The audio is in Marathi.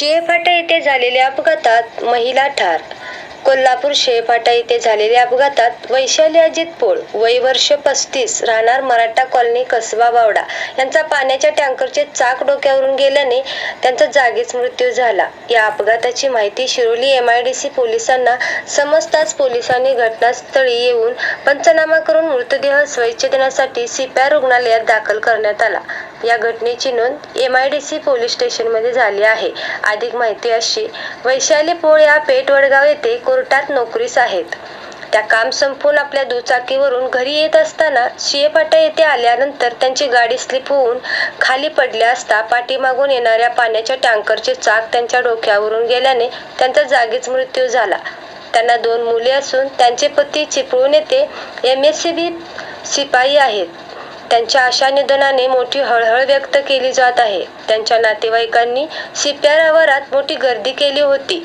शिहेफाटा येथे झालेल्या अपघातात महिला ठार. कोल्हापूर शेळफाटा येथे झालेल्या अपघातात वैशाली अजित पोळ वय वर्ष पस्तीस राहणार मराठा कॉलनी कसबा बावडा. यांचा पाण्याच्या टँकरचे चाक डोक्यावरून गेल्याने त्यांचा जागीच मृत्यू झाला. या अपघाताची माहिती Shiroli M I D C पोलिसांना समजताच पोलिसांनी घटनास्थळी येऊन पंचनामा करून मृतदेह स्वच्छतेसाठी सीपीआर रुग्णालयात दाखल करण्यात आला. या घटनेची नोंद M I D C police स्टेशनमध्ये झाली आहे. अधिक माहिती अशी वैशाली पोळ या पेटवडगाव येथे कोर्टात नोकरीस आहेत. त्या काम संपवून आपल्या दुचाकीवरून घरी येत असताना शिएपाटा येथे आल्यानंतर त्यांची गाडी स्लिप होऊन खाली पडल्या असता पाठीमागून येणाऱ्या पाण्याच्या टँकरचे चाक त्यांच्या डोक्यावरून गेल्याने त्यांचा जागीच मृत्यू झाला. त्यांना दोन मुले असून त्यांचे पती चिपळून येथे एम एस सी बी शिपाई आहेत. त्यांच्या अशा निधनाने मोठी हळहळ व्यक्त केली जात आहे. त्यांच्या नातेवाईकांनी सीपीआर आवारात मोठी गर्दी केली होती.